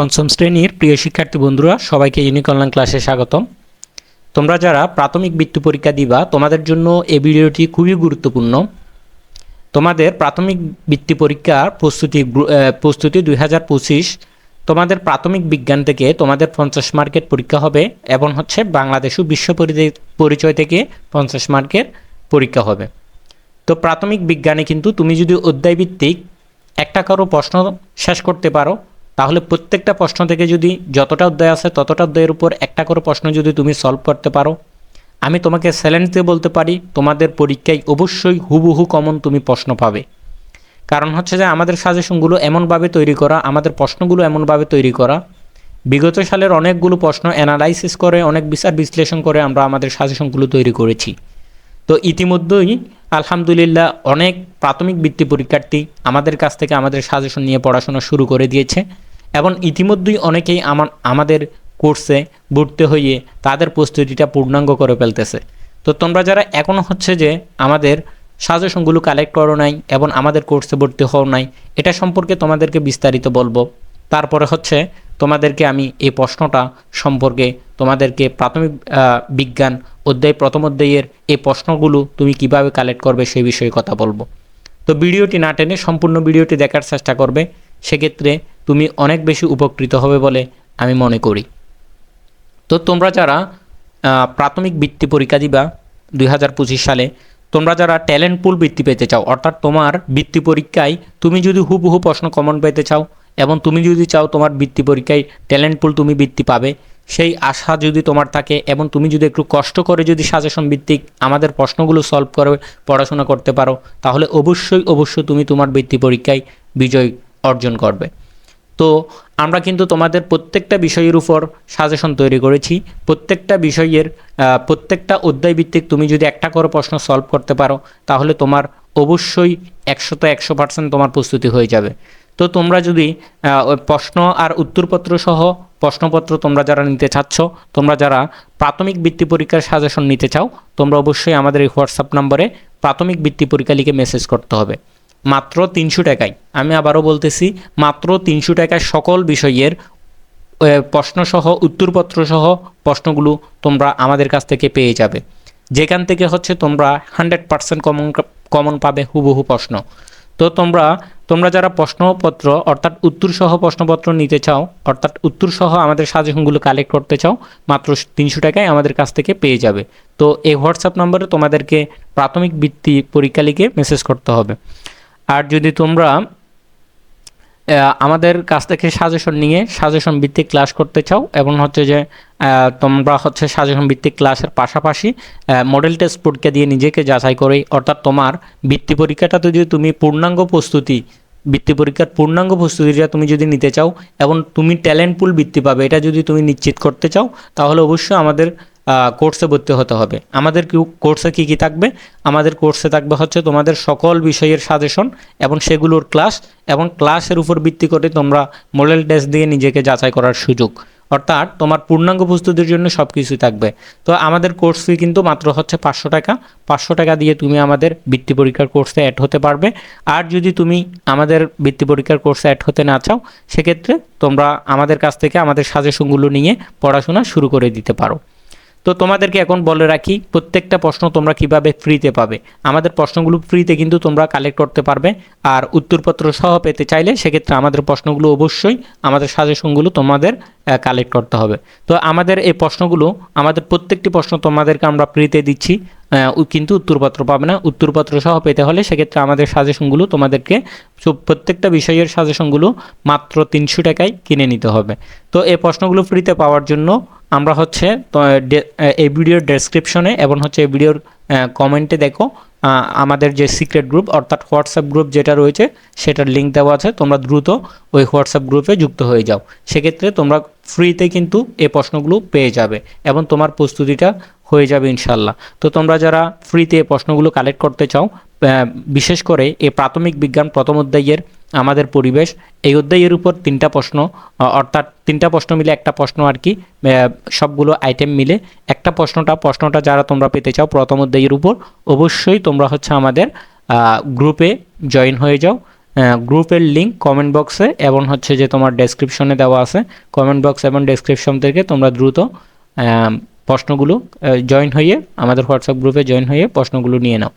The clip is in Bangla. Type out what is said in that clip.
পঞ্চম শ্রেণির প্রিয় শিক্ষার্থী বন্ধুরা, সবাইকে ইউনিক অনলাইন ক্লাসে স্বাগতম। তোমরা যারা প্রাথমিক বৃত্তি পরীক্ষা দিবা, তোমাদের জন্য এই ভিডিওটি খুবই গুরুত্বপূর্ণ। তোমাদের প্রাথমিক বৃত্তি পরীক্ষার প্রস্তুতি প্রস্তুতি দুই হাজার পঁচিশ, তোমাদের প্রাথমিক বিজ্ঞান থেকে তোমাদের পঞ্চাশ মার্কের পরীক্ষা হবে এবং হচ্ছে বাংলাদেশ বিশ্ব পরিচয় থেকে পঞ্চাশ মার্কের পরীক্ষা হবে। তো প্রাথমিক বিজ্ঞানে কিন্তু তুমি যদি অধ্যায়ভিত্তিক একটা কারও প্রশ্ন শেষ করতে পারো তাহলে প্রত্যেকটা প্রশ্ন থেকে যদি যতটা অধ্যায় আছে, ততটা অধ্যায়ের উপর একটা করে প্রশ্ন যদি তুমি সলভ করতে পারো, আমি তোমাকে চ্যালেঞ্জ দিয়ে বলতে পারি, তোমাদের পরীক্ষায় অবশ্যই হুবহু কমন তুমি প্রশ্ন পাবে। কারণ হচ্ছে যে আমাদের সাজেশনগুলো এমনভাবে তৈরি করা, আমাদের প্রশ্নগুলো এমনভাবে তৈরি করা, বিগত সালের অনেকগুলো প্রশ্ন অ্যানালাইসিস করে, অনেক বিচার বিশ্লেষণ করে আমরা আমাদের সাজেশনগুলো তৈরি করেছি। তো ইতিমধ্যেই আলহামদুলিল্লাহ অনেক প্রাথমিক বৃত্তি পরীক্ষার্থী আমাদের কাছ থেকে আমাদের সাজেশন নিয়ে পড়াশোনা শুরু করে দিয়েছে। এবং ইতিমধ্যেই অনেকেই আমার, আমাদের কোর্সে ভর্তি হয়ে তাদের প্রস্তুতিটা পূর্ণাঙ্গ করে ফেলতেছে। তো তোমরা যারা এখনও হচ্ছে যে আমাদের সাজেশনগুলো কালেক্ট করো নাই এবং আমাদের কোর্সে ভর্তি হও নাই, এটা সম্পর্কে তোমাদেরকে বিস্তারিত বলব। তারপরে হচ্ছে তোমাদেরকে আমি এই প্রশ্নটা সম্পর্কে তোমাদেরকে প্রাথমিক বিজ্ঞান অধ্যায়, প্রথম অধ্যায়ের এই প্রশ্নগুলো তুমি কীভাবে কালেক্ট করবে সেই বিষয়ে কথা বলব। তো ভিডিওটি না টেনে সম্পূর্ণ ভিডিওটি দেখার চেষ্টা করবে। সেক্ষেত্রে তুমি অনেক বেশি উপকৃত হবে বলে আমি মনে করি। তো তোমরা যারা প্রাথমিক বৃত্তি পরীক্ষা দিবা দুই হাজার পঁচিশ সালে, তোমরা যারা ট্যালেন্ট পুল বৃত্তি পেতে চাও, অর্থাৎ তোমার বৃত্তি পরীক্ষায় তুমি যদি হুবহু প্রশ্ন কমন পেতে চাও এবং তুমি যদি চাও তোমার বৃত্তি পরীক্ষায় ট্যালেন্ট পুল তুমি বৃত্তি পাবে, সেই আশা যদি তোমার থাকে এবং তুমি যদি একটু কষ্ট করে যদি সাজেশন ভিত্তিক আমাদের প্রশ্নগুলো সলভ করে পড়াশোনা করতে পারো, তাহলে অবশ্যই অবশ্যই তুমি তোমার বৃত্তি পরীক্ষায় বিজয় অর্জন করবে। তো আমরা কিন্তু তোমাদের প্রত্যেকটা বিষয়ের উপর সাজেশন তৈরি করেছি। প্রত্যেকটা বিষয়ের প্রত্যেকটা অধ্যায় ভিত্তিক তুমি যদি একটা করে প্রশ্ন সলভ করতে পারো, তাহলে তোমার অবশ্যই একশোতে একশো পার্সেন্ট তোমার প্রস্তুতি হয়ে যাবে। তো তোমরা যদি প্রশ্ন আর উত্তরপত্র সহ প্রশ্নপত্র তোমরা যারা নিতে চাচ্ছ, তোমরা যারা প্রাথমিক বৃত্তি পরীক্ষার সাজেশন নিতে চাও, তোমরা অবশ্যই আমাদের এই হোয়াটসঅ্যাপ নম্বরে প্রাথমিক বৃত্তি পরীক্ষা লিখে মেসেজ করতে হবে। মাত্র তিনশো টাকায়। আমি আবারও বলতেছি, মাত্র তিনশো টাকায় সকল বিষয়ের প্রশ্নসহ, উত্তরপত্রসহ প্রশ্নগুলো তোমরা আমাদের কাছ থেকে পেয়ে যাবে। যেখান থেকে হচ্ছে তোমরা হান্ড্রেড পার্সেন্ট কমন কমন পাবে হুবহু প্রশ্ন। তো তোমরা তোমরা যারা প্রশ্নপত্র, অর্থাৎ উত্তরসহ প্রশ্নপত্র নিতে চাও, অর্থাৎ উত্তরসহ আমাদের সাজেশনগুলো কালেক্ট করতে চাও, মাত্র তিনশো টাকায় আমাদের কাছ থেকে পেয়ে যাবে। তো এই হোয়াটসঅ্যাপ নম্বরে তোমাদেরকে প্রাথমিক বৃত্তি পরীক্ষা লিখে মেসেজ করতে হবে। আর যদি তোমরা আমাদের কাছ থেকে সাজেশন নিয়ে সাজেশন ভিত্তিক ক্লাস করতে চাও এবং হচ্ছে যে তোমরা হচ্ছে সাজেশন ভিত্তিক ক্লাসের পাশাপাশি মডেল টেস্ট পরীক্ষা দিয়ে নিজেকে যাচাই করে, অর্থাৎ তোমার বৃত্তি পরীক্ষাটা যদি তুমি পূর্ণাঙ্গ প্রস্তুতি, বৃত্তি পরীক্ষার পূর্ণাঙ্গ প্রস্তুতিটা তুমি যদি নিতে চাও এবং তুমি ট্যালেন্ট পুল বৃত্তি পাবে, এটা যদি তুমি নিশ্চিত করতে চাও, তাহলে অবশ্যই আমাদের কোর্সে ভর্তি হতে হবে। আমাদের কোর্সে কী কী থাকবে? আমাদের কোর্সে থাকবে হচ্ছে তোমাদের সকল বিষয়ের সাজেশন এবং সেগুলোর ক্লাস এবং ক্লাসের উপর ভিত্তি করে তোমরা মডেল টেস্ট দিয়ে নিজেকে যাচাই করার সুযোগ। অর্থাৎ তোমার পূর্ণাঙ্গ প্রস্তুতির জন্য সব কিছুই থাকবে। তো আমাদের কোর্স ফি কিন্তু মাত্র হচ্ছে পাঁচশো টাকা। পাঁচশো টাকা দিয়ে তুমি আমাদের বৃত্তি পরীক্ষার কোর্সে অ্যাড হতে পারবে। আর যদি তুমি আমাদের বৃত্তি পরীক্ষার কোর্সে অ্যাড হতে না চাও, সেক্ষেত্রে তোমরা আমাদের কাছ থেকে আমাদের সাজেশনগুলো নিয়ে পড়াশোনা শুরু করে দিতে পারো। তো তোমাদেরকে এখন বলে রাখি, প্রত্যেকটা প্রশ্ন তোমরা কীভাবে ফ্রিতে পাবে? আমাদের প্রশ্নগুলো ফ্রিতে কিন্তু তোমরা কালেক্ট করতে পারবে। আর উত্তরপত্র সহ পেতে চাইলে সেক্ষেত্রে আমাদের প্রশ্নগুলো অবশ্যই আমাদের সাজেশনগুলো তোমাদের কালেক্ট করতে হবে। তো আমাদের এই প্রশ্নগুলো, আমাদের প্রত্যেকটি প্রশ্ন তোমাদেরকে আমরা ফ্রিতে দিচ্ছি কিন্তু উত্তরপত্র পাবে না। উত্তরপত্র সহ পেতে হলে সেক্ষেত্রে আমাদের সাজেশনগুলো তোমাদেরকে প্রত্যেকটা বিষয়ের সাজেশনগুলো মাত্র তিনশো টাকায় কিনে নিতে হবে। তো এই প্রশ্নগুলো ফ্রিতে পাওয়ার জন্য আমরা হচ্ছে এই ভিডিওর ডেসক্রিপশনে এবং হচ্ছে এই ভিডিওর কমেন্টে দেখো আমাদের যে সিক্রেট গ্রুপ অর্থাৎ হোয়াটসঅ্যাপ গ্রুপ যেটা রয়েছে, সেটার লিঙ্ক দেওয়া আছে, তোমরা দ্রুত ওই হোয়াটসঅ্যাপ গ্রুপে যুক্ত হয়ে যাও। সেক্ষেত্রে তোমরা ফ্রিতে কিন্তু এই প্রশ্নগুলো পেয়ে যাবে এবং তোমার প্রস্তুতিটা হয়ে যাবে ইনশাল্লাহ তো তোমরা যারা ফ্রিতে এই প্রশ্নগুলো কালেক্ট করতে চাও বিশেষ করে এই প্রাথমিক বিজ্ঞান প্রথম অধ্যায়ের আমাদের পরিবেশ। এই অধ্যায়ের উপর তিনটা প্রশ্ন অর্থাৎ তিনটা প্রশ্ন মিলে একটা প্রশ্ন আর কি সবগুলো আইটেম মিলে। একটা প্রশ্নটা প্রশ্নটা যারা তোমরা পেতে চাও প্রথম অধ্যায়ের উপর, অবশ্যই তোমরা হচ্ছে আমাদের গ্রুপে জয়েন হয়ে যাও। গ্রুপের লিঙ্ক কমেন্ট বক্সে এবং হচ্ছে যে তোমার ডেসক্রিপশনে দেওয়া আছে। কমেন্ট বক্স এবং ডেসক্রিপশন থেকে তোমরা দ্রুত প্রশ্নগুলো জয়েন হয়ে আমাদের হোয়াটসঅ্যাপ গ্রুপে জয়েন হয়ে প্রশ্নগুলো নিয়ে নাও।